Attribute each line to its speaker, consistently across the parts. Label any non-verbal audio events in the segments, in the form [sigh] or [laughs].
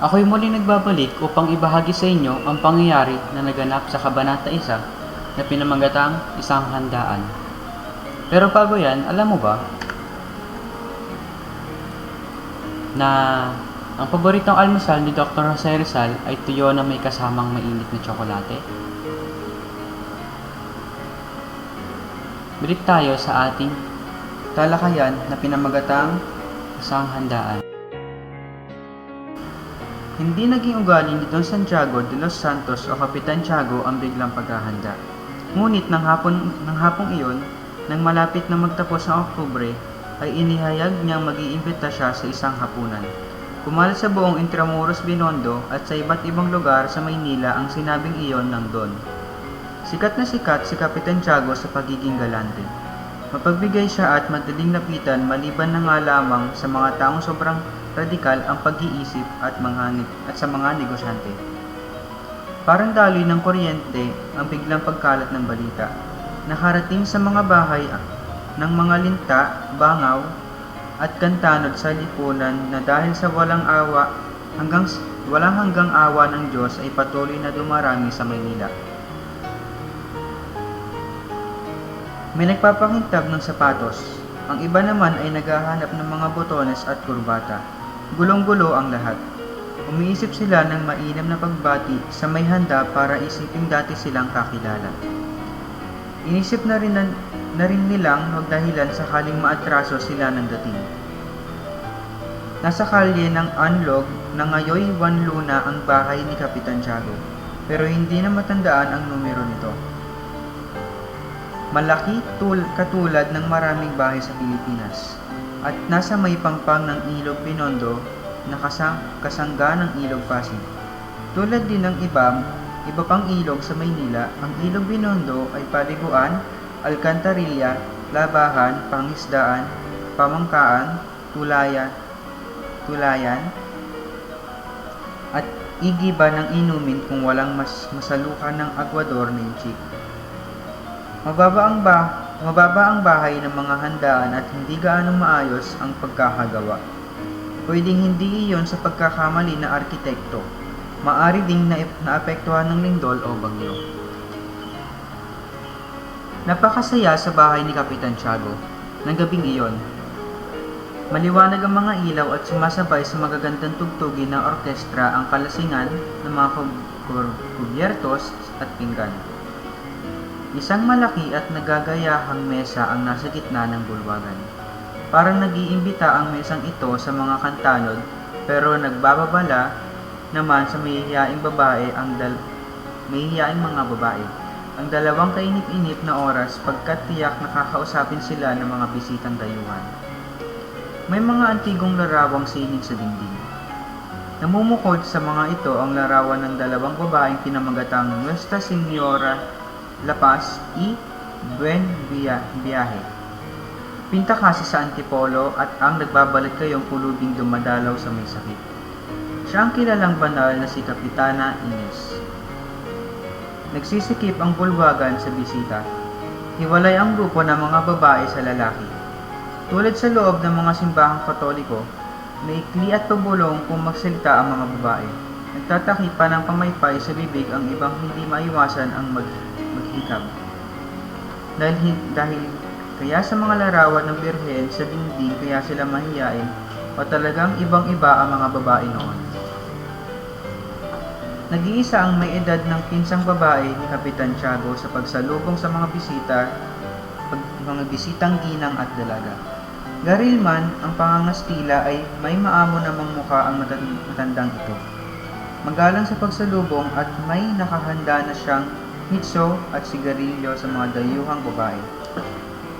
Speaker 1: Ako'y muli nagbabalik upang ibahagi sa inyo ang pangyayari na naganap sa Kabanata 1 na pinamagatang isang handaan. Pero bago yan, alam mo ba na ang paboritong almusal ni Dr. Jose Rizal ay tuyo na may kasamang mainit na tsokolate? Balik tayo sa ating talakayan na pinamagatang isang handaan. Hindi naging ugali ni Don Santiago de los Santos o Kapitan Tiago ang biglang paghahanda. Ngunit ng hapon ng hapong iyon, nang malapit na magtapos ang Oktubre, ay inihayag niyang mag-iimbita siya sa isang hapunan. Kumalat sa buong Intramuros Binondo at sa iba't ibang lugar sa Maynila ang sinabing iyon ng Don. Sikat na sikat si Kapitan Tiago sa pagiging galante. Mapagbigay siya at madaling lapitan maliban na nga lamang sa mga taong sobrang radikal ang pag-iisip at, mga, at sa mga negosyante. Parang daloy ng kuryente ang biglang pagkalat ng balita. Nakarating sa mga bahay ng mga linta, bangaw, at kantanod sa lipunan na dahil sa walang awa hanggang walang hanggang awa ng Diyos ay patuloy na dumarami sa Maynila. May nagpapakintab ng sapatos. Ang iba naman ay naghahanap ng mga botones at kurbata. Gulong-gulo ang lahat. Umiisip sila ng mainam na pagbati sa may handa para isiping dati silang kakilala. Inisip na rin, na, na rin nilang magdahilan sakaling maatraso sila ng dating. Nasa kalye ng Anlog na ngayoy Juan Luna ang bahay ni Kapitan Tiago, pero hindi na matandaan ang numero nito. Malaki tul katulad ng maraming bahay sa Pilipinas at nasa may pangpang ng Ilog Binondo na kasang kasangga ng Ilog Pasig. Tulad din ng iba, iba pang ilog sa Maynila, ang Ilog Binondo ay paliguan, alkantarilla, labahan, pangisdaan, pamangkaan, tulayan, tulayan, at igiba ng inumin kung walang mas masalukan ng agwador ng chick. Mababa ang, ba mababa ang bahay ng mga handaan at hindi gaanong maayos ang pagkakagawa. Pwedeng hindi iyon sa pagkakamali na arkitekto. Maari ding na naapektuhan ng lindol o bagyo. Napakasaya sa bahay ni Kapitan Tiago ng gabing iyon. Maliwanag ang mga ilaw at sumasabay sa magagandang tugtugin ng orkestra ang kalasingan ng mga kubyertos at pinggan. Isang malaki at nagagayahang mesa ang nasa gitna ng bulwagan. Parang nag-iimbita ang mesang ito sa mga kantanod pero nagbababala naman sa mahihiyaing babae ang dal mahihiyaing mga babae. Ang dalawang kainip-inip na oras pagkat tiyak nakakausapin sila ng mga bisitang dayuhan. May mga antigong larawang sining sa dingding. Namumukod sa mga ito ang larawan ng dalawang babaeng pinamagatang Nuestra Señora La Paz y Buen Viaje. Pinta kasi sa Antipolo at ang nagbabalik kayong kulubing dumadalaw sa may sakit. Siya ang kilalang banal na si Kapitana Ines. Nagsisikip ang bulwagan sa bisita. Hiwalay ang grupo ng mga babae sa lalaki. Tulad sa loob ng mga simbahang katoliko, maikli at pabulong kung magsalita ang mga babae. Nagtatakip pa ng pamaypay sa bibig ang ibang hindi maiwasan ang mag maghikab. Dahil, dahil kaya sa mga larawan ng birhen sa dingding kaya sila mahiyain o talagang ibang-iba ang mga babae noon. Nag-iisa ang may edad ng pinsang babae ni Kapitan Tiago sa pagsalubong sa mga bisita, pag, mga bisitang ginang at dalaga. Garilman, ang pangangastila ay may maamo namang mukha ang matandang ito. Magalang sa pagsalubong at may nakahanda na siyang hitso at sigarilyo sa mga dayuhang babae.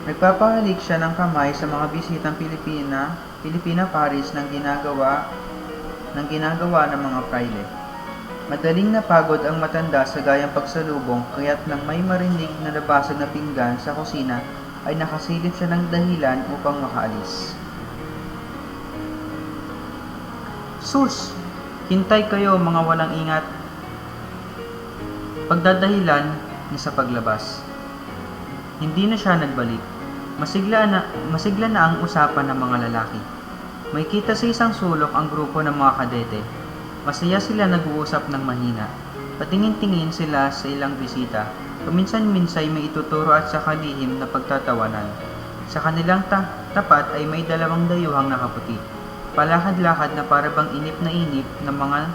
Speaker 1: Nagpapahalik siya ng kamay sa mga bisitang Pilipina, Pilipina Paris ng ginagawa ng ginagawa ng mga praile. Madaling napagod ang matanda sa gayang pagsalubong kaya't nang may marinig na nabasag na pinggan sa kusina ay nakasilip siya ng dahilan upang makaalis. Sus! Hintay kayo mga walang ingat Pagdadahilan niya sa paglabas. Hindi na siya nagbalik. Masigla na, masigla na ang usapan ng mga lalaki. May kita sa isang sulok ang grupo ng mga kadete. Masaya sila nag-uusap ng mahina. Patingin-tingin sila sa ilang bisita. Paminsan-minsay may ituturo at sa kalihim na pagtatawanan. Sa kanilang ta- tapat ay may dalawang dayuhang nakaputi. Palakad-lakad na para bang inip na inip ng mga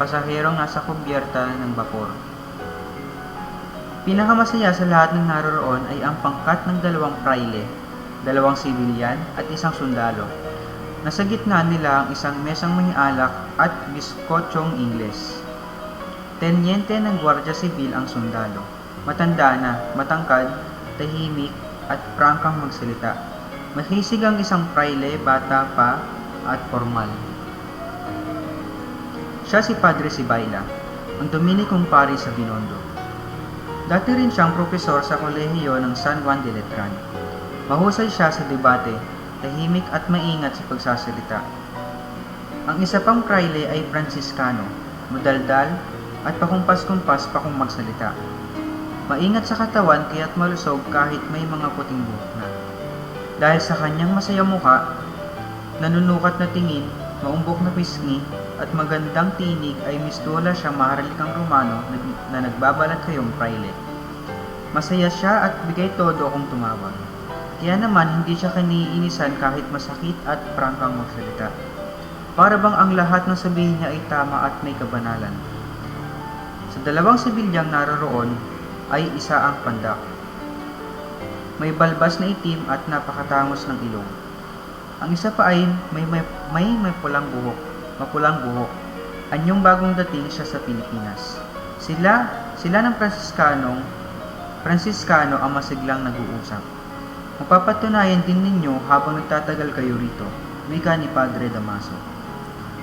Speaker 1: pasaherong nasa kubyerta ng bapor. Pinakamasaya sa lahat ng naroroon ay ang pangkat ng dalawang praile, dalawang sibilyan at isang sundalo. Nasa gitna nila ang isang mesang may alak at biskotsyong Ingles. Tenyente ng Gwardiya Sibil ang sundalo. Matanda na, matangkad, tahimik at prangkang magsalita. Mahisig ang isang praile, bata pa at formal. Siya si Padre Sibayla, ang Dominicong pari sa Binondo. Dati rin siyang propesor sa kolehiyo ng San Juan de Letran. Mahusay siya sa debate, tahimik at maingat sa pagsasalita. Ang isa pang praile ay Franciscano, madaldal at pakumpas-kumpas pa kung magsalita. Maingat sa katawan kaya't malusog kahit may mga puting buhok na. Dahil sa kanyang masaya mukha, nanunukat na tingin, maumbok na pisngi, at magandang tinig ay mistola siya maharlikang Romano na, na nagbabalat kayong praile. Masaya siya at bigay todo kung tumawag. Kaya naman hindi siya kaniinisan kahit masakit at prangkang magsalita. Para bang ang lahat ng sabihin niya ay tama at may kabanalan. Sa dalawang sibilyang naroroon ay isa ang pandak. May balbas na itim at napakatangos ng ilong. Ang isa pa ay may may, may, may pulang buhok, mapulang buhok. Anyong bagong dating siya sa Pilipinas. Sila, sila ng Franciscanong, Franciscano ang masiglang nag-uusap. Mapapatunayan din ninyo habang nagtatagal kayo rito, wika ni Padre Damaso.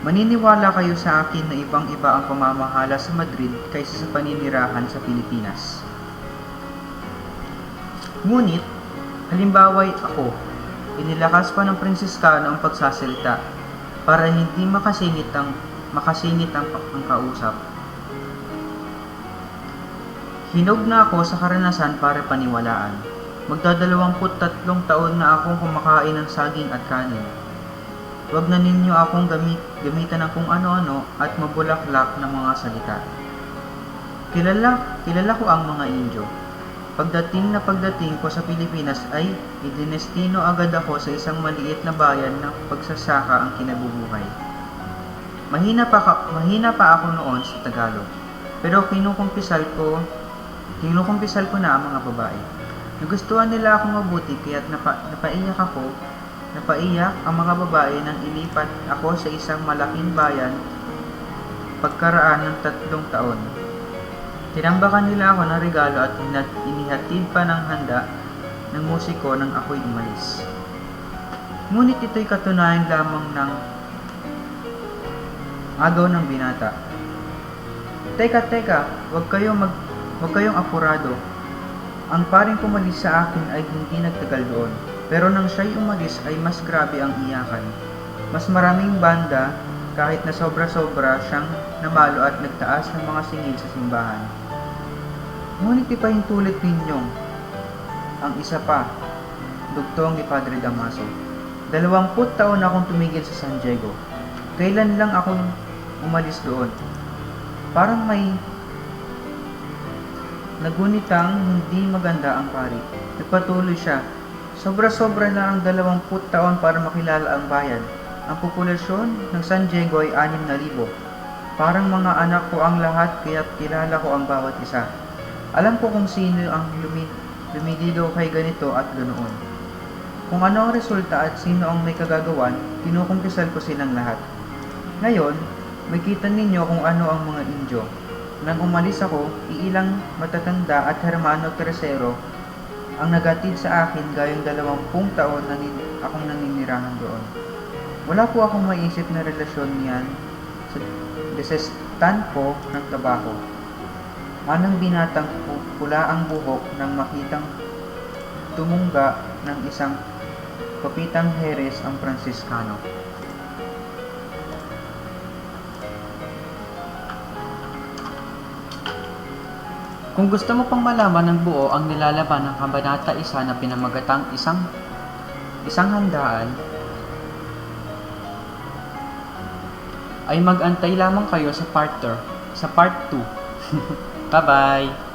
Speaker 1: Maniniwala kayo sa akin na ibang-iba ang pamamahala sa Madrid kaysa sa paninirahan sa Pilipinas. Ngunit, halimbawa'y ako, inilakas pa ng Pransiskano ang pagsasalita para hindi makasingit ang makasingit ang, ang kausap. Hinog na ako sa karanasan para paniwalaan. Magdadalawamput tatlong taon na akong kumakain ng saging at kanin. Huwag na ninyo akong gamit, gamitan ng kung ano-ano at mabulaklak na mga salita. Kilala, kilala ko ang mga Indio. Pagdating na pagdating ko sa Pilipinas ay idinestino agad ako sa isang maliit na bayan na pagsasaka ang kinabubuhay. Mahina pa, ka- mahina pa ako noon sa Tagalog. Pero kinukumpisal ko, kinukumpisal ko na ang mga babae. Nagustuhan nila akong mabuti kaya't napa, napaiyak ako, napaiyak ang mga babae nang ilipat ako sa isang malaking bayan pagkaraan ng tatlong taon. Tinambakan nila ako ng regalo at inihatid pa ng handa ng musiko nang ako'y umalis. Ngunit ito'y katunayan lamang ng agaw ng binata. Teka, teka, wag kayong mag wag kayong apurado. Ang paring pumalis sa akin ay hindi nagtagal doon. Pero nang siya'y umalis ay mas grabe ang iyakan. Mas maraming banda kahit na sobra-sobra siyang namalo at nagtaas ng mga singil sa simbahan. Ngunit ipahintulit ninyong ang isa pa, dugtong ni Padre Damaso. Dalawamput taon akong tumigil sa San Diego. Kailan lang akong umalis doon. Parang may nagunitang hindi maganda ang pari. Nagpatuloy siya. Sobra-sobra na ang dalawamput taon para makilala ang bayan. Ang populasyon ng San Diego ay 6,000. Parang mga anak ko ang lahat kaya kilala ko ang bawat isa. Alam ko kung sino ang lumi, lumidido kay ganito at ganoon. Kung ano ang resulta at sino ang may kagagawan, kinukumpisal ko silang lahat. Ngayon, makita ninyo kung ano ang mga Indyo. Nang umalis ako, iilang matatanda at Hermano Tercero ang nagatid sa akin gayong dalawampung taon na nin, akong naninirahan doon. Wala po akong maisip na relasyon niyan sa desestan ko ng tabako. Manang binatang pu- pula ang buhok nang makitang tumungga ng isang kapitang Heres ang Franciscano. Kung gusto mo pang malaman ng buo ang nilalaman ng Kabanata 1 na pinamagatang isang isang handaan, ay mag-antay lamang kayo sa part 2. Sa part 2. [laughs] Bye bye.